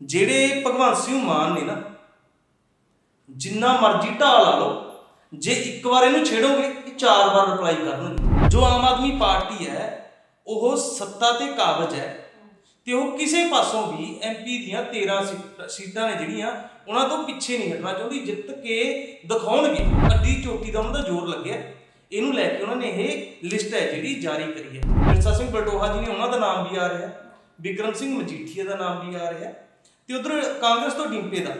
ਜਿਹੜੇ ਭਗਵੰਤ ਸਿੰਘ ਮਾਨ ਨੇ ਨਾ, ਜਿੰਨਾ ਮਰਜ਼ੀ ਢਾਲ ਲਾ ਲਓ, ਜੇ ਇੱਕ ਵਾਰ ਇਹਨੂੰ ਛੇੜੋਗੇ, ਇਹ ਚਾਰ ਵਾਰ ਰਿਪਲਾਈ ਕਰਨਗੇ। ਜੋ ਆਮ ਆਦਮੀ ਪਾਰਟੀ ਹੈ, ਉਹ ਸੱਤਾ ਤੇ ਕਾਬਜ ਹੈ, ਤੇ ਉਹ ਕਿਸੇ ਪਾਸੋਂ ਵੀ ਐਮਪੀ ਦੀਆਂ 13 ਸੀਟਾਂ ਨੇ ਜਿਹੜੀਆਂ, ਉਹਨਾਂ ਤੋਂ ਪਿੱਛੇ ਨਹੀਂ ਹਟਣਾ ਚਾਹੁੰਦੀ, ਜਿੱਤ ਕੇ ਦਿਖਾਉਣਗੇ। ਅੱਡੀ ਚੋਟੀ ਦਾ ਉਹਨਾਂ ਦਾ ਜ਼ੋਰ ਲੱਗਿਆ। ਇਹਨੂੰ ਲੈ ਕੇ ਉਹਨਾਂ ਨੇ ਇਹ ਲਿਸਟ ਹੈ ਜਿਹੜੀ ਜਾਰੀ ਕਰੀ ਹੈ। ਮਿਰਜ਼ਾ ਸਿੰਘ ਬਲਟੋਹਾ ਜੀ ਨੇ ਉਹਨਾਂ ਦਾ ਨਾਮ ਵੀ ਆ ਰਿਹਾ, ਵਿਕਰਮ ਸਿੰਘ ਮਜੀਠੀਆ ਦਾ ਨਾਮ ਵੀ ਆ ਰਿਹਾ। ਤੇ ਉਧਰ ਕਾਂਗਰਸ ਤੋਂ ਡਿੰਪੇ ਦਾ।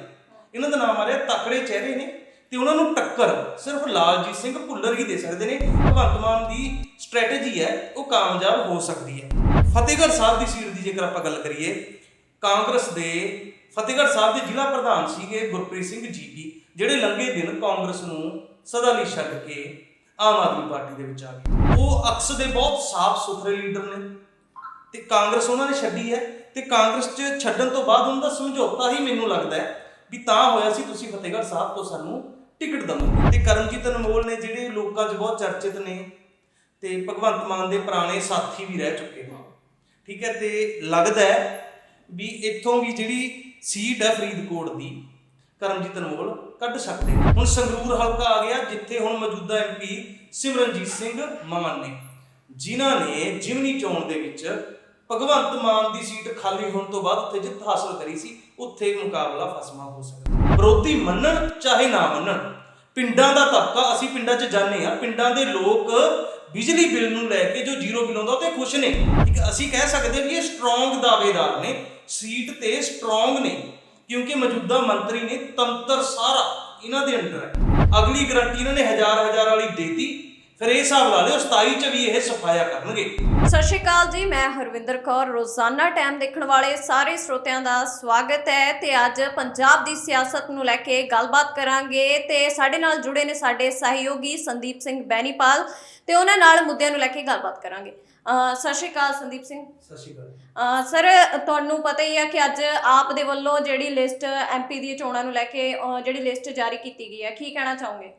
ਇਹਨਾਂ ਦਾ ਨਾਮ ਆ ਰਿਹਾ ਤਕੜੇ ਚਿਹਰੇ ਨੇ ਤੇ ਉਹਨਾਂ ਨੂੰ ਟੱਕਰ ਸਿਰਫ ਲਾਲਜੀਤ ਸਿੰਘ ਭੁੱਲਰ ਹੀ ਦੇ ਸਕਦੇ ਨੇ। ਭਗਵੰਤ ਮਾਨ ਦੀ ਸਟ੍ਰੈਟਜੀ ਹੈ, ਉਹ ਕਾਮਯਾਬ ਹੋ ਸਕਦੀ ਹੈ। ਫਤਿਹਗੜ੍ਹ ਸਾਹਿਬ ਦੀ ਸੀਟ ਦੀ ਜੇਕਰ ਆਪਾਂ ਗੱਲ ਕਰੀਏ, ਕਾਂਗਰਸ ਦੇ ਫਤਿਹਗੜ੍ਹ ਸਾਹਿਬ ਦੇ ਜ਼ਿਲ੍ਹਾ ਪ੍ਰਧਾਨ ਸੀਗੇ ਗੁਰਪ੍ਰੀਤ ਸਿੰਘ ਜੀਪੀ ਜਿਹੜੇ ਲੰਘੇ ਦਿਨ ਕਾਂਗਰਸ ਨੂੰ ਸਦਾ ਲਈ ਛੱਡ ਕੇ ਆਮ ਆਦਮੀ ਪਾਰਟੀ ਦੇ ਵਿੱਚ ਆ ਗਏ। ਉਹ ਅਕਸ ਦੇ ਬਹੁਤ ਸਾਫ਼ ਸੁਥਰੇ ਲੀਡਰ ਨੇ ਤੇ ਕਾਂਗਰਸ ਉਹਨਾਂ ਨੇ ਛੱਡੀ ਹੈ। ਤੇ ਕਾਂਗਰਸ 'ਚ ਛੱਡਣ ਤੋਂ ਬਾਅਦ ਉਹਨਾਂ ਦਾ ਸਮਝੌਤਾ ਹੀ ਮੈਨੂੰ ਲੱਗਦਾ ਹੈ ਵੀ ਤਾਂ ਹੋਇਆ ਸੀ ਤੁਸੀਂ ਫਤਿਹਗੜ੍ਹ ਸਾਹਿਬ ਤੋਂ ਸਾਨੂੰ ਟਿਕਟ ਦਵੋ ਤੇ ਕਰਮਜੀਤ ਅਨਮੋਲ ਨੇ ਜਿਹੜੇ ਲੋਕਾਂ 'ਚ ਬਹੁਤ ਚਰਚਿਤ ਨੇ ਤੇ ਭਗਵੰਤ ਮਾਨ ਦੇ ਪੁਰਾਣੇ ਸਾਥੀ ਵੀ ਰਹਿ ਚੁੱਕੇ ਨੇ। ਠੀਕ ਹੈ, ਤੇ ਲੱਗਦਾ ਹੈ ਵੀ ਇੱਥੋਂ ਵੀ ਜਿਹੜੀ ਸੀਟ ਹੈ ਫਰੀਦਕੋਟ ਦੀ, ਕਰਮਜੀਤ ਅਨਮੋਲ ਕੱਢ ਸਕਦੇ ਹੁਣ ਸੰਗਰੂਰ ਹਲਕਾ ਆ ਗਿਆ, ਜਿੱਥੇ ਹੁਣ ਮੌਜੂਦਾ ਐਮਪੀ ਸਿਮਰਨਜੀਤ ਸਿੰਘ ਮਾਨ ਨੇ। ਜਿਨ੍ਹਾਂ ਨੇ ਜਿਮਨੀ ਚੋਣ ਦੇ ਵਿੱਚ ਭਗਵੰਤ ਮਾਨ ਦੀ ਸੀਟ ਖਾਲੀ ਹੋਣ ਤੋਂ ਬਾਅਦ ਉੱਥੇ ਜਿੱਤ ਹਾਸਲ ਕਰੀ ਸੀ, ਉੱਥੇ ਮੁਕਾਬਲਾ ਫਸਮਾ ਹੋ ਸਕਦਾ। ਵਿਰੋਧੀ ਮੰਨਣ ਚਾਹੇ ਨਾ ਮੰਨਣ, ਪਿੰਡਾਂ ਦਾ ਤਬਕਾ ਅਸੀਂ ਪਿੰਡਾਂ 'ਚ ਜਾਂਦੇ ਆ ਪਿੰਡਾਂ ਦੇ ਲੋਕ ਬਿਜਲੀ ਬਿੱਲ ਨੂੰ ਲੈ ਕੇ ਜੋ ਜ਼ੀਰੋ ਬਿੱਲ ਆਉਂਦਾ ਉਹ ਤੇ ਖੁਸ਼ ਨੇ। ਇੱਕ ਅਸੀਂ ਕਹਿ ਸਕਦੇ ਵੀ ਇਹ ਸਟਰੋਂਗ ਦਾਅਵੇਦਾਰ ਨੇ, ਸੀਟ ਤੇ ਸਟਰੋਂਗ ਨੇ, ਕਿਉਂਕਿ ਮੌਜੂਦਾ ਮੰਤਰੀ ਨੇ ਤੰਤਰ ਸਾਰਾ ਇਹਨਾਂ ਦੇ ਅੰਡਰ ਹੈ ਅਗਲੀ ਗਰੰਟੀ ਇਹਨਾਂ ਨੇ ਹਜ਼ਾਰ ਹਜ਼ਾਰ ਵਾਲੀ ਦੇਤੀ ਫਿਰ ਇਹ ਹਿਸਾਬ ਲਾ ਲਿਓ 27 ਚ ਵੀ ਇਹ ਸਫਾਇਆ ਕਰਨਗੇ। ਸਤਿ ਸ਼੍ਰੀ ਅਕਾਲ ਜੀ ਮੈਂ ਹਰਵਿੰਦਰ ਕੌਰ ਰੋਜ਼ਾਨਾ ਟਾਈਮ ਦੇਖਣ ਵਾਲੇ ਸਾਰੇ ਸਰੋਤਿਆਂ ਦਾ ਸਵਾਗਤ ਹੈ ਤੇ ਅੱਜ ਪੰਜਾਬ ਦੀ ਸਿਆਸਤ ਨੂੰ ਲੈ ਕੇ ਗੱਲਬਾਤ ਕਰਾਂਗੇ ਤੇ ਸਾਡੇ ਨਾਲ ਜੁੜੇ ਨੇ ਸਾਡੇ ਸਹਿਯੋਗੀ ਸੰਦੀਪ ਸਿੰਘ ਬੈਨੀਪਾਲ ਤੇ ਉਹਨਾਂ ਨਾਲ ਮੁੱਦਿਆਂ ਨੂੰ ਲੈ ਕੇ ਗੱਲਬਾਤ ਕਰਾਂਗੇ। ਸਤਿ ਸ਼੍ਰੀ ਅਕਾਲ ਸੰਦੀਪ ਸਿੰਘ। ਸਤਿ ਸ਼੍ਰੀ ਅਕਾਲ। ਸਰ ਤੁਹਾਨੂੰ ਪਤਾ ਹੀ ਹੈ ਕਿ ਅੱਜ ਆਪ ਦੇ ਵੱਲੋਂ ਜਿਹੜੀ ਲਿਸਟ ਐਮਪੀ ਦੀ ਚੋਣਾਂ ਨੂੰ ਲੈ ਕੇ ਜਿਹੜੀ ਲਿਸਟ ਜਾਰੀ ਕੀਤੀ ਗਈ ਹੈ ਕੀ ਕਹਿਣਾ ਚਾਹੋਗੇ?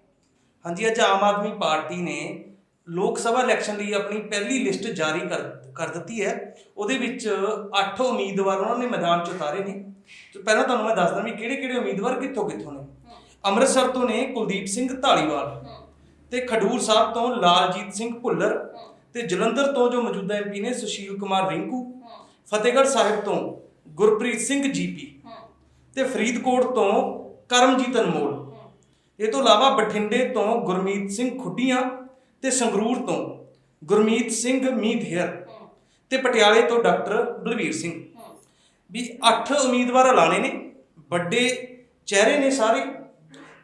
ਹਾਂਜੀ, ਅੱਜ ਆਮ ਆਦਮੀ ਪਾਰਟੀ ਨੇ ਲੋਕ ਸਭਾ ਇਲੈਕਸ਼ਨ ਲਈ ਆਪਣੀ ਪਹਿਲੀ ਲਿਸਟ ਜਾਰੀ ਕਰ ਕਰ ਦਿੱਤੀ ਹੈ। ਉਹਦੇ ਵਿੱਚ 8 ਉਮੀਦਵਾਰ ਉਹਨਾਂ ਨੇ ਮੈਦਾਨ 'ਚ ਉਤਾਰੇ ਨੇ। ਤੇ ਪਹਿਲਾਂ ਤੁਹਾਨੂੰ ਮੈਂ ਦੱਸਦਾ ਵੀ ਕਿਹੜੇ ਕਿਹੜੇ ਉਮੀਦਵਾਰ ਕਿੱਥੋਂ ਕਿੱਥੋਂ ਨੇ। ਅੰਮ੍ਰਿਤਸਰ ਤੋਂ ਨੇ ਕੁਲਦੀਪ ਸਿੰਘ ਢਾਲੀਵਾਲ ਤੇ ਖਡੂਰ ਸਾਹਿਬ ਤੋਂ ਲਾਲਜੀਤ ਸਿੰਘ ਭੁੱਲਰ ਤੇ ਜਲੰਧਰ ਤੋਂ ਜੋ ਮੌਜੂਦਾ ਐਮਪੀ ਨੇ ਸੁਸ਼ੀਲ ਕੁਮਾਰ ਰਿੰਕੂ, ਫਤਿਹਗੜ੍ਹ ਸਾਹਿਬ ਤੋਂ ਗੁਰਪ੍ਰੀਤ ਸਿੰਘ ਜੀਪੀ ਤੇ ਫਰੀਦਕੋਟ ਤੋਂ ਕਰਮਜੀਤ ਅਨਮੋਲ। ਇਹ ਤੋਂ ਇਲਾਵਾ ਬਠਿੰਡੇ ਤੋਂ ਗੁਰਮੀਤ ਸਿੰਘ ਖੁੱਡੀਆਂ ਤੇ ਸੰਗਰੂਰ ਤੋਂ ਗੁਰਮੀਤ ਸਿੰਘ ਮੀਧੇਰ ਤੇ ਪਟਿਆਲੇ ਤੋਂ ਡਾਕਟਰ ਬਲਵੀਰ ਸਿੰਘ। ਵੀ 8 ਉਮੀਦਵਾਰ ਐਲਾਨੇ ਨੇ, ਵੱਡੇ ਚਿਹਰੇ ਨੇ ਸਾਰੇ।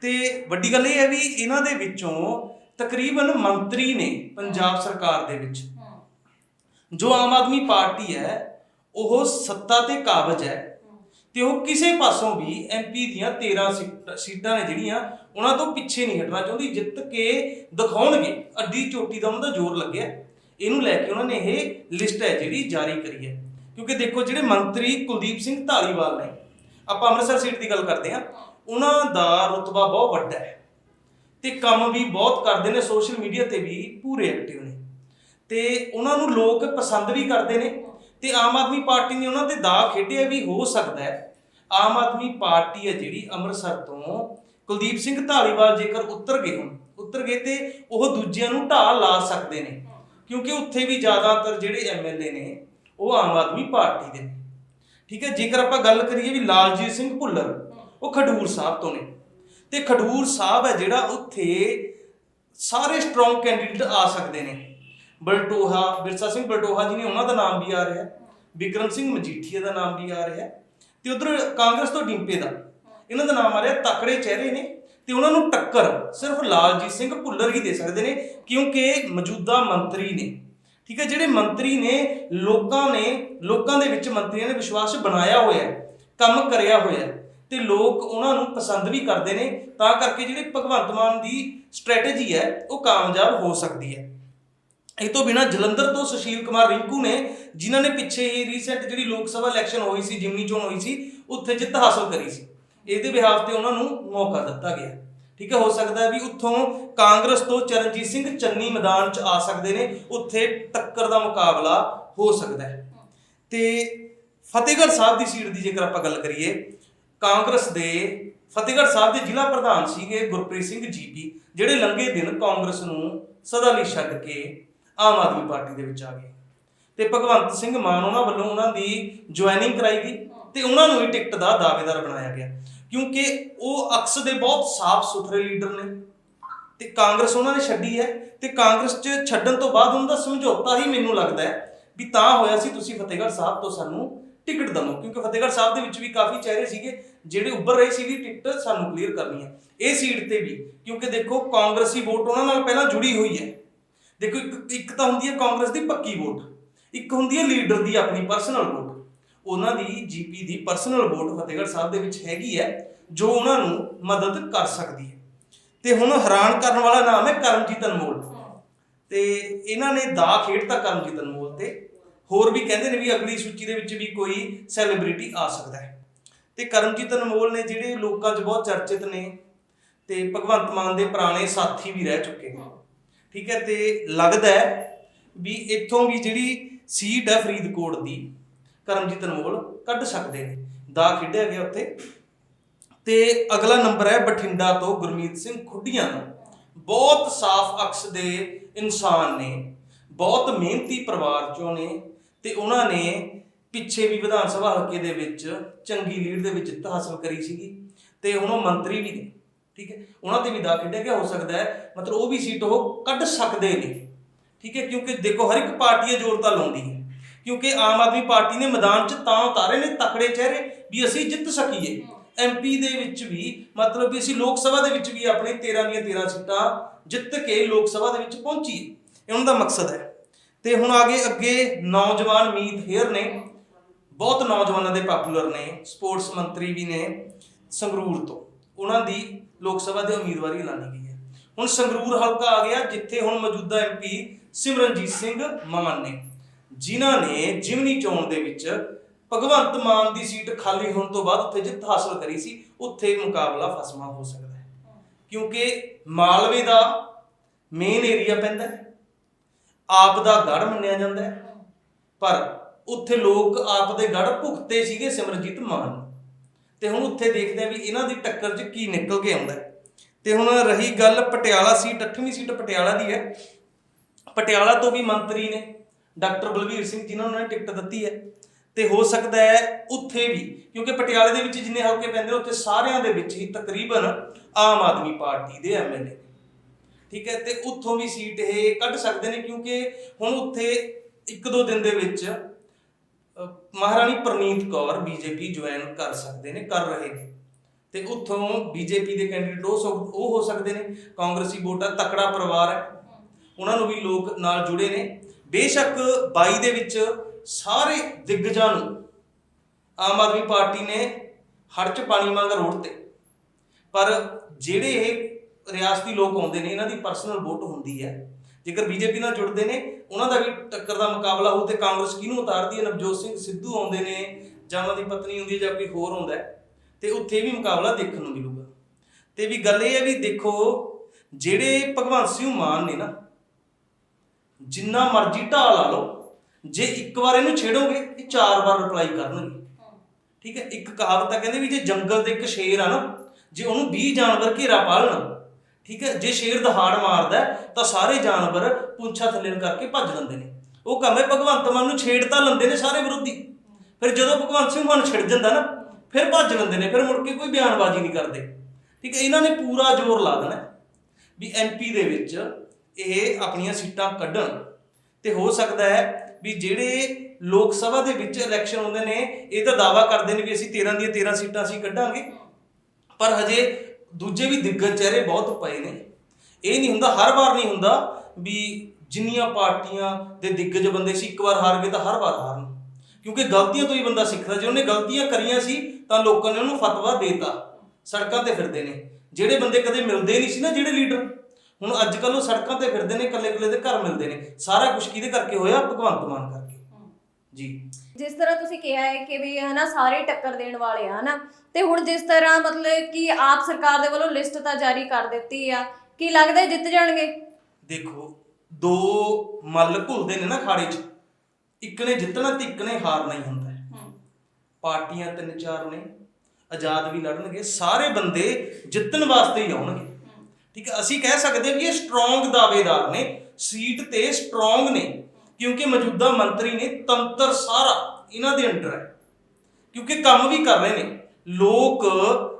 ਤੇ ਵੱਡੀ ਗੱਲ ਇਹ ਹੈ ਵੀ ਇਹਨਾਂ ਦੇ ਵਿੱਚੋਂ ਤਕਰੀਬਨ ਮੰਤਰੀ ਨੇ ਪੰਜਾਬ ਸਰਕਾਰ ਦੇ ਵਿੱਚ। ਜੋ ਆਮ ਆਦਮੀ ਪਾਰਟੀ ਹੈ, ਉਹ ਸੱਤਾ ਤੇ ਕਾਬਜ ਹੈ। ਤੇ ਉਹ ਕਿਸੇ ਪਾਸੋਂ ਵੀ ਐਮਪੀ ਦੀਆਂ 13 ਸੀਟ- ਸੀਟਾਂ ਨੇ ਜਿਹੜੀਆਂ ਉਹਨਾਂ ਤੋਂ ਪਿੱਛੇ ਨਹੀਂ ਹਟਣਾ ਚਾਹੁੰਦੀ, ਜਿੱਤ ਕੇ ਦਿਖਾਉਣਗੇ। ਅੱਡੀ ਚੋਟੀ ਦਾ ਉਹਨਾਂ ਦਾ ਜ਼ੋਰ ਲੱਗਿਆ। ਇਹਨੂੰ ਲੈ ਕੇ ਉਹਨਾਂ ਨੇ ਇਹ ਲਿਸਟ ਹੈ ਜਿਹੜੀ ਜਾਰੀ ਕਰੀ ਹੈ। ਕਿਉਂਕਿ ਦੇਖੋ, ਜਿਹੜੇ ਮੰਤਰੀ ਕੁਲਦੀਪ ਸਿੰਘ ਢਾਲੀਵਾਲ ਨੇ, ਆਪਾਂ ਅੰਮ੍ਰਿਤਸਰ ਸੀਟ ਦੀ ਗੱਲ ਕਰਦੇ ਹਾਂ, ਉਹਨਾਂ ਦਾ ਰੁਤਬਾ ਬਹੁਤ ਵੱਡਾ ਹੈ। ਤੇ ਕੰਮ ਵੀ ਬਹੁਤ ਕਰਦੇ ਨੇ ਸੋਸ਼ਲ ਮੀਡੀਆ ਤੇ ਵੀ ਪੂਰੇ ਐਕਟਿਵ ਨੇ। ਤੇ ਉਹਨਾਂ ਨੂੰ ਲੋਕ ਪਸੰਦ ਵੀ ਕਰਦੇ ਨੇ ਤੇ ਆਮ ਆਦਮੀ ਪਾਰਟੀ ਨੇ ਉਹਨਾਂ ਤੇ ਦਾਅ ਖੇਡਿਆ ਵੀ ਹੋ ਸਕਦਾ ਹੈ। ਆਮ ਆਦਮੀ ਪਾਰਟੀ ਹੈ ਜਿਹੜੀ ਅੰਮ੍ਰਿਤਸਰ ਤੋਂ ਕੁਲਦੀਪ ਸਿੰਘ ਢਾਲੀਵਾਲ ਜੇਕਰ ਉੱਤਰ ਗਏ ਹੁਣ, ਉੱਤਰ ਗਏ ਤੇ ਉਹ ਦੂਜਿਆਂ ਨੂੰ ਢਾਹ ਲਾ ਸਕਦੇ ਨੇ। ਕਿਉਂਕਿ ਉੱਥੇ ਵੀ ਜ਼ਿਆਦਾਤਰ ਜਿਹੜੇ ਐਮਐਲਏ ਨੇ, ਉਹ ਆਮ ਆਦਮੀ ਪਾਰਟੀ ਦੇ ਨੇ। ਠੀਕ ਹੈ, ਜੇਕਰ ਆਪਾਂ ਗੱਲ ਕਰੀਏ ਵੀ ਲਾਲਜੀਤ ਸਿੰਘ ਭੁੱਲਰ, ਉਹ ਖਡੂਰ ਸਾਹਿਬ ਤੋਂ ਨੇ। ਤੇ ਖਡੂਰ ਸਾਹਿਬ ਹੈ ਜਿਹੜਾ ਉੱਥੇ ਸਾਰੇ ਸਟਰੋਂਗ ਕੈਂਡੀਡੇਟ ਆ ਸਕਦੇ ਨੇ। ਬਲਟੋਹਾ, ਬਿਰਸਾ ਸਿੰਘ ਬਲਟੋਹਾ ਜੀ ਨੇ ਉਹਨਾਂ ਦਾ ਨਾਮ ਵੀ ਆ ਰਿਹਾ। ਵਿਕਰਮ ਸਿੰਘ ਮਜੀਠੀਆ ਦਾ ਨਾਮ ਵੀ ਆ ਰਿਹਾ। ਤੇ ਉਧਰ ਕਾਂਗਰਸ ਤੋਂ ਡਿੰਪੇ ਦਾ। ਇਹਨਾਂ ਦਾ ਨਾਮ ਆ ਰਿਹਾ ਤਕੜੇ ਚਿਹਰੇ ਨੇ ਤੇ ਉਹਨਾਂ ਨੂੰ ਟੱਕਰ ਸਿਰਫ ਲਾਲਜੀਤ ਸਿੰਘ ਭੁੱਲਰ ਹੀ ਦੇ ਸਕਦੇ ਨੇ, ਕਿਉਂਕਿ ਮੌਜੂਦਾ ਮੰਤਰੀ ਨੇ। ਠੀਕ ਹੈ, ਜਿਹੜੇ ਮੰਤਰੀ ਨੇ, ਲੋਕਾਂ ਨੇ, ਲੋਕਾਂ ਦੇ ਵਿੱਚ ਮੰਤਰੀਆਂ ਨੇ ਵਿਸ਼ਵਾਸ ਬਣਾਇਆ ਹੋਇਆ ਹੈ, ਕੰਮ ਕਰਿਆ ਹੋਇਆ ਹੈ ਤੇ ਲੋਕ ਉਹਨਾਂ ਨੂੰ ਪਸੰਦ ਵੀ ਕਰਦੇ ਨੇ, ਤਾਂ ਕਰਕੇ ਜਿਹੜੀ ਭਗਵੰਤ ਮਾਨ ਦੀ ਸਟ੍ਰੈਟਜੀ ਹੈ, ਉਹ ਕਾਮਯਾਬ ਹੋ ਸਕਦੀ ਹੈ। ਇਹ ਤੋਂ ਬਿਨਾ ਜਲੰਧਰ ਤੋਂ ਸੁਸ਼ੀਲ ਕੁਮਾਰ ਰਿੰਕੂ ਨੇ, ਜਿਨ੍ਹਾਂ ਨੇ ਪਿੱਛੇ ਹੀ ਰੀਸੈਂਟ ਜਿਹੜੀ ਲੋਕ ਸਭਾ ਇਲੈਕਸ਼ਨ ਹੋਈ ਸੀ, ਜਿਮਨੀ ਚੋਣ ਹੋਈ ਸੀ, ਉੱਥੇ ਜਿੱਤ ਹਾਸਲ ਕਰੀ ਸੀ। ਇਹਦੇ ਬਿਹਾਫ ਤੇ ਉਹਨਾਂ ਨੂੰ ਮੌਕਾ ਦਿੱਤਾ ਗਿਆ। ਠੀਕ ਹੈ, ਹੋ ਸਕਦਾ ਵੀ ਉੱਥੋਂ ਕਾਂਗਰਸ ਤੋਂ ਚਰਨਜੀਤ ਸਿੰਘ ਚੰਨੀ ਮੈਦਾਨ 'ਚ ਆ ਸਕਦੇ ਨੇ, ਉੱਥੇ ਟੱਕਰ ਦਾ ਮੁਕਾਬਲਾ ਹੋ ਸਕਦਾ ਹੈ। ਤੇ ਫਤਿਹਗੜ੍ਹ ਸਾਹਿਬ ਦੀ ਸੀਟ ਦੀ ਜੇਕਰ ਆਪਾਂ ਗੱਲ ਕਰੀਏ, ਕਾਂਗਰਸ ਦੇ ਫਤਿਹਗੜ੍ਹ ਸਾਹਿਬ ਦੇ ਜ਼ਿਲ੍ਹਾ ਪ੍ਰਧਾਨ ਸੀਗੇ ਗੁਰਪ੍ਰੀਤ ਸਿੰਘ ਜੀਪੀ, ਜਿਹੜੇ ਲੰਘੇ ਦਿਨ ਕਾਂਗਰਸ ਨੂੰ ਸਦਾ ਲਈ ਛੱਡ ਕੇ ਆਮ ਆਦਮੀ ਪਾਰਟੀ ਦੇ ਵਿੱਚ ਆ ਗਏ। ਤੇ ਭਗਵੰਤ ਸਿੰਘ ਮਾਨ ਉਹਨਾਂ ਵੱਲੋਂ ਉਹਨਾਂ ਦੀ ਜੁਆਇਨਿੰਗ ਕਰਾਈ ਗਈ ਤੇ ਉਹਨਾਂ ਨੂੰ ਹੀ ਟਿਕਟ ਦਾ ਦਾਅਵੇਦਾਰ ਬਣਾਇਆ ਗਿਆ। ਕਿਉਂਕਿ ਉਹ ਅਕਸ ਦੇ ਬਹੁਤ ਸਾਫ਼ ਸੁਥਰੇ ਲੀਡਰ ਨੇ। ਤੇ ਕਾਂਗਰਸ ਉਹਨਾਂ ਨੇ ਛੱਡੀ ਹੈ। ਤੇ ਕਾਂਗਰਸ 'ਚ ਛੱਡਣ ਤੋਂ ਬਾਅਦ ਉਹਨਾਂ ਦਾ ਸਮਝੌਤਾ ਹੀ ਮੈਨੂੰ ਲੱਗਦਾ ਹੈ ਵੀ ਤਾਂ ਹੋਇਆ ਸੀ ਤੁਸੀਂ ਫਤਿਹਗੜ੍ਹ ਸਾਹਿਬ ਤੋਂ ਸਾਨੂੰ ਟਿਕਟ ਦਵੋ। ਕਿਉਂਕਿ ਫਤਿਹਗੜ੍ਹ ਸਾਹਿਬ ਦੇ ਵਿੱਚ ਵੀ ਕਾਫੀ ਚਿਹਰੇ ਸੀਗੇ, ਜਿਹੜੇ ਉੱਭਰ ਰਹੇ ਸੀ ਵੀ ਟਿਕਟ ਸਾਨੂੰ ਕਲੀਅਰ ਕਰਨੀ ਹੈ। ਇਹ ਸੀਟ ਤੇ ਵੀ, ਕਿਉਂਕਿ ਦੇਖੋ ਕਾਂਗਰਸੀ ਵੋਟ ਉਹਨਾਂ ਨਾਲ ਪਹਿਲਾਂ ਜੁੜੀ ਹੋਈ ਹੈ। ਦੇਖੋ ਇੱਕ ਇੱਕ ਤਾਂ ਹੁੰਦੀ ਹੈ ਕਾਂਗਰਸ ਦੀ ਪੱਕੀ ਵੋਟ। ਇੱਕ ਹੁੰਦੀ ਹੈ ਲੀਡਰ ਦੀ ਆਪਣੀ ਪਰਸਨਲ ਵੋਟ ਉਹਨਾਂ ਦੀ ਜੀਪੀ ਦੀ ਪਰਸਨਲ ਵੋਟ ਫਤਿਹਗੜ੍ਹ ਸਾਹਿਬ ਦੇ ਵਿੱਚ ਹੈਗੀ ਹੈ, ਜੋ ਉਹਨਾਂ ਨੂੰ ਮਦਦ ਕਰ ਸਕਦੀ ਹੈ। ਤੇ ਹੁਣ ਹੈਰਾਨ ਕਰਨ ਵਾਲਾ ਨਾਮ ਹੈ ਕਰਮਜੀਤ ਅਨਮੋਲ ਤੇ ਇਹਨਾਂ ਨੇ ਦਾ ਖੇਡਤਾ ਕਰਮਜੀਤ ਅਨਮੋਲ ਤੇ। ਹੋਰ ਵੀ ਕਹਿੰਦੇ ਨੇ ਵੀ ਅਗਲੀ ਸੂਚੀ ਦੇ ਵਿੱਚ ਵੀ ਕੋਈ ਸੈਲੀਬ੍ਰਿਟੀ ਆ ਸਕਦਾ ਹੈ। ਤੇ ਕਰਮਜੀਤ ਅਨਮੋਲ ਨੇ ਜਿਹੜੇ ਲੋਕਾਂ 'ਚ ਬਹੁਤ ਚਰਚਿਤ ਨੇ ਤੇ ਭਗਵੰਤ ਮਾਨ ਦੇ ਪੁਰਾਣੇ ਸਾਥੀ ਵੀ ਰਹਿ ਚੁੱਕੇ ਨੇ। ਠੀਕ ਹੈ, ਤੇ ਲੱਗਦਾ ਵੀ ਇੱਥੋਂ ਵੀ ਜਿਹੜੀ ਸੀਟ ਹੈ ਫਰੀਦਕੋਟ ਦੀ ਕਰਮਜੀਤ ਅਨਮੋਲ ਕੱਢ ਸਕਦੇ ਨੇ। ਦਾ ਖੇਡਿਆ ਗਿਆ ਉੱਥੇ। ਤੇ ਅਗਲਾ ਨੰਬਰ ਹੈ ਬਠਿੰਡਾ ਤੋਂ ਗੁਰਮੀਤ ਸਿੰਘ ਖੁੱਡੀਆਂ ਦਾ ਬਹੁਤ ਸਾਫ਼ ਅਕਸ ਦੇ ਇਨਸਾਨ ਨੇ। ਬਹੁਤ ਮਿਹਨਤੀ ਪਰਿਵਾਰ ਚੋਂ ਨੇ। ਤੇ ਉਹਨਾਂ ਨੇ ਪਿੱਛੇ ਵੀ ਵਿਧਾਨ ਸਭਾ ਹਲਕੇ ਦੇ ਵਿੱਚ ਚੰਗੀ ਲੀਡ ਦੇ ਵਿੱਚ ਜਿੱਤ ਹਾਸਲ ਕਰੀ ਸੀਗੀ। ਤੇ ਹੁਣ ਉਹ ਮੰਤਰੀ ਵੀ ਨੇ। ਠੀਕ ਹੈ? ਉਹਨਾਂ ਤੇ ਵੀ ਦਾ ਖੇਡਿਆ ਗਿਆ। ਹੋ ਸਕਦਾ ਹੈ ਮਤਲਬ ਉਹ ਵੀ ਸੀਟ ਉਹ ਕੱਢ ਸਕਦੇ ਨੇ। ਠੀਕ ਹੈ? ਕਿਉਂਕਿ ਦੇਖੋ ਹਰ ਇੱਕ ਪਾਰਟੀ ਇਹ ਜ਼ੋਰ ਤਾਂ ਲਾਉਂਦੀ ਹੈ। ਕਿਉਂਕਿ ਆਮ ਆਦਮੀ ਪਾਰਟੀ ਨੇ ਮੈਦਾਨ 'ਚ ਤਾਂ ਉਤਾਰੇ ਨੇ ਤਕੜੇ ਚਿਹਰੇ ਵੀ ਅਸੀਂ ਜਿੱਤ ਸਕੀਏ। ਐਮਪੀ ਦੇ ਵਿੱਚ ਵੀ, ਮਤਲਬ ਵੀ ਅਸੀਂ ਲੋਕ ਸਭਾ ਦੇ ਵਿੱਚ ਵੀ ਆਪਣੇ 13 ਦੀਆਂ 13 ਸੀਟਾਂ ਜਿੱਤ ਕੇ ਲੋਕ ਸਭਾ ਦੇ ਵਿੱਚ ਪਹੁੰਚੀਏ। ਇਹ ਉਹਨਾਂ ਦਾ ਮਕਸਦ ਹੈ। ਤੇ ਹੁਣ ਆਗੇ ਅੱਗੇ ਨੌਜਵਾਨ ਮੀਤ ਹੇਅਰ ਨੇ, ਬਹੁਤ ਨੌਜਵਾਨਾਂ ਦੇ ਪਪੂਲਰ ਨੇ ਸਪੋਰਟਸ ਮੰਤਰੀ ਵੀ ਨੇ ਸੰਗਰੂਰ ਤੋਂ। ਉਹਨਾਂ ਦੀ ਲੋਕ ਸਭਾ ਦੇ ਉਮੀਦਵਾਰੀ ਐਲਾਨੀ ਗਈ ਹੈ। ਹੁਣ ਸੰਗਰੂਰ ਹਲਕਾ ਆ ਗਿਆ, ਜਿੱਥੇ ਹੁਣ ਮੌਜੂਦਾ ਐਮਪੀ ਸਿਮਰਨਜੀਤ ਸਿੰਘ ਮਾਨ ਨੇ। ਜਿਨ੍ਹਾਂ ਨੇ ਜਿਮਨੀ ਚੋਣ ਦੇ ਵਿੱਚ ਭਗਵੰਤ ਮਾਨ ਦੀ ਸੀਟ ਖਾਲੀ ਹੋਣ ਤੋਂ ਬਾਅਦ ਉੱਥੇ ਜਿੱਤ ਹਾਸਲ ਕਰੀ ਸੀ, ਉੱਥੇ ਮੁਕਾਬਲਾ ਫਸਮਾ ਹੋ ਸਕਦਾ ਹੈ। ਕਿਉਂਕਿ ਮਾਲਵੇ ਦਾ ਮੇਨ ਏਰੀਆ ਪੈਂਦਾ ਹੈ। ਆਪ ਦਾ ਗੜ ਮੰਨਿਆ ਜਾਂਦਾ ਹੈ। ਪਰ ਉੱਥੇ ਲੋਕ ਆਪ ਦੇ ਗੜ ਭੁਗਤੇ ਸੀਗੇ ਸਿਮਰਜੀਤ ਮਾਨ। ਤੇ ਹੁਣ ਉੱਥੇ ਦੇਖਦੇ ਆ ਵੀ ਇਹਨਾਂ ਦੀ ਟੱਕਰ 'ਚ ਕੀ ਨਿਕਲ ਕੇ ਆਉਂਦਾ ਹੈ। ਤੇ ਹੁਣ ਰਹੀ ਗੱਲ ਪਟਿਆਲਾ ਸੀਟ 8ਵੀਂ ਸੀਟ ਪਟਿਆਲਾ ਦੀ ਹੈ। ਪਟਿਆਲਾ ਤੋਂ ਵੀ ਮੰਤਰੀ ਨੇ ਡਾਕਟਰ ਬਲਵੀਰ ਸਿੰਘ ਜਿਨ੍ਹਾਂ ਨੂੰ ਨੇ ਟਿਕਟ ਦਿੱਤੀ ਹੈ। ਤੇ ਹੋ ਸਕਦਾ ਹੈ ਉੱਥੇ ਵੀ, ਕਿਉਂਕਿ ਪਟਿਆਲੇ ਦੇ ਵਿੱਚ ਜਿੰਨੇ ਹਲਕੇ ਪੈਂਦੇ ਨੇ ਉੱਥੇ ਸਾਰਿਆਂ ਦੇ ਵਿੱਚ ਹੀ ਤਕਰੀਬਨ ਆਮ ਆਦਮੀ ਪਾਰਟੀ ਦੇ ਐਮਐਲਏ ਠੀਕ ਹੈ, ਤੇ ਉੱਥੋਂ ਵੀ ਸੀਟ ਇਹ ਕੱਢ ਸਕਦੇ ਨੇ, ਕਿਉਂਕਿ ਹੁਣ ਉੱਥੇ ਇੱਕ ਦੋ ਦਿਨ ਦੇ ਵਿੱਚ ਮਹਾਰਾਣੀ ਪ੍ਰਨੀਤ ਕੌਰ ਬੀਜੇਪੀ ਜੁਆਇਨ ਕਰ ਸਕਦੇ ਨੇ, ਕਰ ਰਹੇ ਨੇ। ਤੇ ਉੱਥੋਂ ਬੀਜੇਪੀ ਦੇ ਕੈਂਡੀਡੇਟ ਉਹ ਸਕ- ਉਹ ਹੋ ਸਕਦੇ ਨੇ, ਕਾਂਗਰਸੀ ਵੋਟਰ ਤਕੜਾ ਪਰਿਵਾਰ ਹੈ। ਉਹਨਾਂ ਨੂੰ ਵੀ ਲੋਕ ਨਾਲ ਜੁੜੇ ਨੇ। ਬੇਸ਼ੱਕ 22 ਦੇ ਵਿੱਚ ਸਾਰੇ ਦਿੱਗਜਾਂ ਨੂੰ ਆਮ ਆਦਮੀ ਪਾਰਟੀ ਨੇ ਹੜ ਚ ਪਾਣੀ ਮੰਗ ਰੋਡ ਤੇ। ਪਰ ਜਿਹੜੇ ਇਹ ਰਿਆਸਤੀ ਲੋਕ ਆਉਂਦੇ ਨੇ, ਇਹਨਾਂ ਦੀ ਪਰਸਨਲ ਵੋਟ ਹੁੰਦੀ ਹੈ। ਜੇਕਰ ਬੀਜੇਪੀ ਨਾਲ ਜੁੜਦੇ ਨੇ, ਉਹਨਾਂ ਦਾ ਵੀ ਟੱਕਰ ਦਾ ਮੁਕਾਬਲਾ ਹੋ ਤੇ ਕਾਂਗਰਸ ਕਿਹਨੂੰ ਉਤਾਰਦੀ ਹੈ? ਨਵਜੋਤ ਸਿੰਘ ਸਿੱਧੂ ਆਉਂਦੇ ਨੇ, ਜਾਂ ਉਹਨਾਂ ਦੀ ਪਤਨੀ ਹੁੰਦੀ ਹੈ, ਜਾਂ ਕੋਈ ਹੋਰ ਹੁੰਦਾ ਹੈ। ਤੇ ਉੱਥੇ ਵੀ ਮੁਕਾਬਲਾ ਦੇਖਣ ਨੂੰ ਮਿਲੂਗਾ। ਤੇ ਵੀ ਗੱਲ ਇਹ ਹੈ ਵੀ ਦੇਖੋ, ਜਿਹੜੇ ਭਗਵੰਤ ਸਿੰਘ ਮਾਨ ਨੇ ਨਾ ਜਿੰਨਾ ਮਰਜ਼ੀ ਢਾਹ ਲਾ ਲਓ, ਜੇ ਇੱਕ ਵਾਰ ਇਹਨੂੰ ਛੇੜੋਗੇ, ਇਹ ਚਾਰ ਵਾਰ ਰਿਪਲਾਈ ਕਰਨਗੇ। ਠੀਕ ਹੈ? ਇੱਕ ਕਹਾਵਤ ਹੈ ਕਹਿੰਦੇ ਵੀ ਜੇ ਜੰਗਲ ਦੇ ਇੱਕ ਸ਼ੇਰ ਆ ਨਾ, ਜੇ ਉਹਨੂੰ 20 ਜਾਨਵਰ ਘੇਰਾ ਪਾਲਣ ਠੀਕ ਹੈ? ਜੇ ਸ਼ੇਰ ਦਹਾੜ ਮਾਰਦਾ ਤਾਂ ਸਾਰੇ ਜਾਨਵਰ ਪੁੰਛਾ ਥੱਲੇ ਕਰਕੇ ਭੱਜ ਲੈਂਦੇ ਨੇ। ਉਹ ਕਹਿੰਦੇ ਭਗਵੰਤ ਮਾਨ ਨੂੰ ਛੇੜ ਤਾਂ ਲੈਂਦੇ ਨੇ ਸਾਰੇ ਵਿਰੋਧੀ। ਫਿਰ ਜਦੋਂ ਭਗਵੰਤ ਸਿੰਘ ਮਾਨ ਛਿੜ ਜਾਂਦਾ ਨਾ, ਫਿਰ ਭੱਜ ਲੈਂਦੇ ਨੇ, ਫਿਰ ਮੁੜ ਕੇ ਕੋਈ ਬਿਆਨਬਾਜ਼ੀ ਨਹੀਂ ਕਰਦੇ। ਠੀਕ ਹੈ? ਇਹਨਾਂ ਨੇ ਪੂਰਾ ਜ਼ੋਰ ਲਾ ਦੇਣਾ ਹੈ ਵੀ ਐਮਪੀ ਦੇ ਵਿੱਚ ਇਹ ਆਪਣੀਆਂ ਸੀਟਾਂ ਕੱਢਣ। ਤੇ ਹੋ ਸਕਦਾ ਹੈ ਵੀ ਜਿਹੜੇ ਲੋਕ ਸਭਾ ਦੇ ਵਿੱਚ ਇਲੈਕਸ਼ਨ ਹੁੰਦੇ ਨੇ, ਇਹ ਤਾਂ ਦਾਵਾ ਕਰਦੇ ਨੇ ਵੀ ਅਸੀਂ 13 ਦੀਆਂ 13 ਸੀਟਾਂ ਅਸੀਂ ਕੱਢਾਂਗੇ। ਪਰ ਹਜੇ ਦੂਜੇ ਵੀ ਦਿੱਗਜ ਚਿਹਰੇ ਬਹੁਤ ਪਏ ਨੇ। ਇਹ ਨਹੀਂ ਹੁੰਦਾ, ਹਰ ਵਾਰ ਨਹੀਂ ਹੁੰਦਾ ਵੀ ਜਿੰਨੀਆਂ ਪਾਰਟੀਆਂ ਦੇ ਦਿੱਗਜ ਬੰਦੇ ਸੀ, ਇੱਕ ਵਾਰ ਹਾਰ ਗਏ ਤਾਂ ਹਰ ਵਾਰ ਹਾਰਨ। ਕਿਉਂਕਿ ਗਲਤੀਆਂ ਤੋਂ ਹੀ ਬੰਦਾ ਸਿੱਖਦਾ, ਜੇ ਉਹਨੇ ਗਲਤੀਆਂ ਕਰੀਆਂ ਸੀ, ਤਾਂ ਲੋਕਾਂ ਨੇ ਉਹਨੂੰ ਫਤਵਾ ਦੇਤਾ। ਸੜਕਾਂ ਤੇ ਫਿਰਦੇ ਨੇ। ਜਿਹੜੇ ਬੰਦੇ ਕਦੇ ਮਿਲਦੇ ਨਹੀਂ ਸੀ ਨਾ, ਜਿਹੜੇ ਲੀਡਰ ਹੁਣ ਅੱਜ ਕੱਲ੍ਹ ਉਹ ਸੜਕਾਂ ਤੇ ਫਿਰਦੇ ਨੇ ਇਕੱਲੇ ਇਕੱਲੇ ਦੇ ਘਰ ਮਿਲਦੇ ਨੇ। ਸਾਰਾ ਕੁਝ ਕਿਹਦੇ ਕਰਕੇ ਹੋਇਆ? ਭਗਵੰਤ ਮਾਨ ਕਰਕੇ। ਜੀ। ਜਿਸ ਤਰ੍ਹਾਂ ਤੁਸੀਂ ਕਿਹਾ ਹੈ ਕਿ ਵੀ ਹਨਾ ਸਾਰੇ ਟੱਕਰ ਦੇਣ ਵਾਲੇ ਆ ਹਨਾ। ਤੇ ਹੁਣ ਜਿਸ ਤਰ੍ਹਾਂ ਮਤਲਬ ਕਿ ਆਪ ਸਰਕਾਰ ਦੇ ਵੱਲੋਂ ਲਿਸਟ ਤਾਂ ਜਾਰੀ ਕਰ ਦਿੱਤੀ ਆ ਕੀ ਲੱਗਦਾ ਹੈ ਜਿੱਤ ਜਾਣਗੇ? ਦੇਖੋ ਦੋ ਮੱਲ ਘੁਲਦੇ ਨੇ ਨਾ ਖਾੜੇ 'ਚ। ਇੱਕ ਨੇ ਜਿੱਤਣਾ ਤੇ ਇੱਕ ਨੇ ਹਾਰਨਾ ਹੀ ਹੁੰਦਾ ਹੈ। ਪਾਰਟੀਆਂ ਤਿੰਨ ਚਾਰ ਨੇ ਆਜ਼ਾਦ ਵੀ ਲੜਨਗੇ ਸਾਰੇ ਬੰਦੇ ਜਿੱਤਣ ਵਾਸਤੇ ਹੀ ਆਉਣਗੇ। ਠੀਕ ਹੈ, ਅਸੀਂ ਕਹਿ ਸਕਦੇ ਹਾਂ ਕਿ ਇਹ ਸਟਰੋਂਗ ਦਾਅਵੇਦਾਰ ਨੇ ਸੀਟ ਤੇ ਸਟਰੋਂਗ ਨੇ, ਕਿਉਂਕਿ ਮੌਜੂਦਾ ਮੰਤਰੀ ਨੇ ਤੰਤਰ ਸਾਰਾ ਇਹਨਾਂ ਦੇ ਅੰਡਰ ਹੈ। ਕਿਉਂਕਿ ਕੰਮ ਵੀ ਕਰ ਰਹੇ ਨੇ। ਲੋਕ,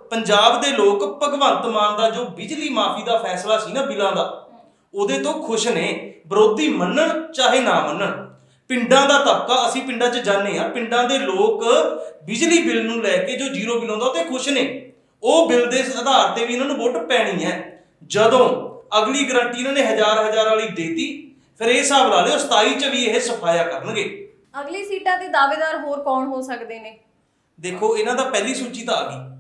ਪੰਜਾਬ ਦੇ ਲੋਕ ਭਗਵੰਤ ਮਾਨ ਦਾ ਜੋ ਬਿਜਲੀ ਮਾਫੀ ਦਾ ਫੈਸਲਾ ਸੀ ਨਾ ਬਿੱਲਾਂ ਦਾ, ਉਹਦੇ ਤੋਂ ਖੁਸ਼ ਨੇ, ਵਿਰੋਧੀ ਮੰਨਣ ਚਾਹੇ ਨਾ ਮੰਨਣ। ਪਿੰਡਾਂ ਦਾ ਤਬਕਾ ਅਸੀਂ ਪਿੰਡਾਂ 'ਚ ਜਾਂਦੇ ਆ ਪਿੰਡਾਂ ਦੇ ਲੋਕ ਬਿਜਲੀ ਬਿੱਲ ਨੂੰ ਲੈ ਕੇ ਜੋ ਜ਼ੀਰੋ ਬਿੱਲ ਆਉਂਦਾ ਉਹ ਤੇ ਖੁਸ਼ ਨੇ। ਉਹ ਬਿੱਲ ਦੇ ਆਧਾਰ ਤੇ ਵੀ ਇਹਨਾਂ ਨੂੰ ਵੋਟ ਪੈਣੀ ਹੈ। ਜਦੋਂ ਅਗਲੀ ਗਰੰਟੀ ਇਹਨਾਂ ਨੇ ਹਜ਼ਾਰ ਹਜ਼ਾਰ ਵਾਲੀ ਦੇਤੀ ਫਿਰ ਇਹ ਹਿਸਾਬ ਲਾ ਲਿਓ 27 ਚ ਵੀ ਇਹ ਸਫਾਇਆ ਕਰਨਗੇ। ਅਗਲੀ ਸੀਟਾਂ ਦੇ ਦਾਅਵੇਦਾਰ ਹੋਰ ਕੌਣ ਹੋ ਸਕਦੇ ਨੇ? ਦੇਖੋ ਇਹਨਾਂ ਦਾ ਪਹਿਲੀ ਸੂਚੀ ਤਾਂ ਆ ਗਈ।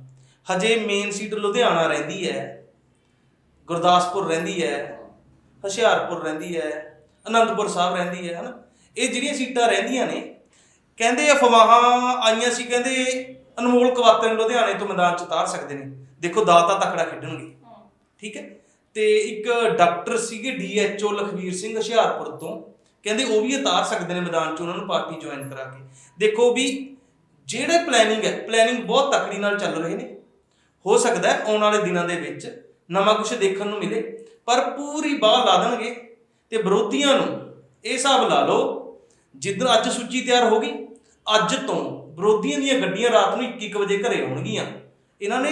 ਹਜੇ ਮੇਨ ਸੀਟ ਲੁਧਿਆਣਾ ਰਹਿੰਦੀ ਹੈ ਗੁਰਦਾਸਪੁਰ ਰਹਿੰਦੀ ਹੈ ਹੁਸ਼ਿਆਰਪੁਰ ਰਹਿੰਦੀ ਹੈ ਅਨੰਦਪੁਰ ਸਾਹਿਬ ਰਹਿੰਦੀ ਹੈ ਹਨਾ? ਇਹ ਜਿਹੜੀਆਂ ਸੀਟਾਂ ਰਹਿੰਦੀਆਂ ਨੇ ਕਹਿੰਦੇ ਅਫਵਾਹਾਂ ਆਈਆਂ ਸੀ ਕਹਿੰਦੇ ਅਨਮੋਲ ਕਵਾਤੇ ਨੂੰ ਲੁਧਿਆਣੇ ਤੋਂ ਮੈਦਾਨ ਚ ਉਤਾਰ ਸਕਦੇ ਨੇ। ਦੇਖੋ ਦਾਤਾ ਤਕੜਾ ਖੇਡਣਗੇ। ਠੀਕ ਹੈ? ਤੇ ਇੱਕ ਡਾਕਟਰ ਸੀਗੇ ਡੀਐਚਓ ਲਖਵੀਰ ਸਿੰਘ ਹੁਸ਼ਿਆਰਪੁਰ ਤੋਂ। ਕਹਿੰਦੇ ਉਹ ਵੀ ਉਤਾਰ ਸਕਦੇ ਨੇ ਮੈਦਾਨ 'ਚ, ਉਹਨਾਂ ਨੂੰ ਪਾਰਟੀ ਜੁਆਇਨ ਕਰਾ ਕੇ। ਦੇਖੋ ਵੀ ਜਿਹੜੇ ਪਲੈਨਿੰਗ ਹੈ ਪਲੈਨਿੰਗ ਬਹੁਤ ਤਕੜੀ ਨਾਲ ਚੱਲ ਰਹੇ ਨੇ। ਹੋ ਸਕਦਾ ਹੈ ਆਉਣ ਵਾਲੇ ਦਿਨਾਂ ਦੇ ਵਿੱਚ ਨਵਾਂ ਕੁਝ ਦੇਖਣ ਨੂੰ ਮਿਲੇ, ਪਰ ਪੂਰੀ ਬਾਹ ਲਾ ਦੇਣਗੇ ਤੇ ਵਿਰੋਧੀਆਂ ਨੂੰ ਇਹ ਹਿਸਾਬ ਲਾ ਲਓ ਜਿੱਦਣ ਅੱਜ ਸੂਚੀ ਤਿਆਰ ਹੋ ਗਈ, ਅੱਜ ਤੋਂ ਵਿਰੋਧੀਆਂ ਦੀਆਂ ਗੱਡੀਆਂ ਰਾਤ ਨੂੰ 1-1 ਵਜੇ ਘਰੇ ਆਉਣਗੀਆਂ। ਇਹਨਾਂ ਨੇ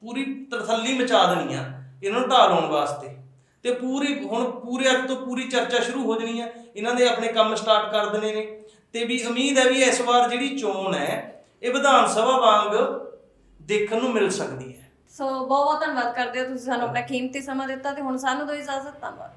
ਪੂਰੀ ਤਰਥੱਲੀ ਮਚਾ ਦੇਣੀ ਆ। ਇਹਨਾਂ ਨੂੰ ਢਾਹ ਲਾਉਣ ਵਾਸਤੇ। ਤੇ ਪੂਰੀ, ਹੁਣ ਪੂਰੇ ਅੱਜ ਤੋਂ ਪੂਰੀ ਚਰਚਾ ਸ਼ੁਰੂ ਹੋ ਜਾਣੀ ਹੈ। ਇਹਨਾਂ ਦੇ ਆਪਣੇ ਕੰਮ ਸਟਾਰਟ ਕਰ ਦੇਣੇ ਨੇ। ਤੇ ਵੀ ਉਮੀਦ ਹੈ ਵੀ ਇਸ ਵਾਰ ਜਿਹੜੀ ਚੋਣ ਹੈ, ਇਹ ਵਿਧਾਨ ਸਭਾ ਵਾਂਗ ਦੇਖਣ ਨੂੰ ਮਿਲ ਸਕਦੀ ਹੈ। ਸੋ ਬਹੁਤ ਬਹੁਤ ਧੰਨਵਾਦ ਕਰਦੇ ਹੋ ਤੁਸੀਂ ਸਾਨੂੰ ਆਪਣਾ ਕੀਮਤੀ ਸਮਾਂ ਦਿੱਤਾ ਤੇ ਹੁਣ ਸਾਨੂੰ ਦੋ ਇਜਾਜ਼ਤ, ਧੰਨਵਾਦ।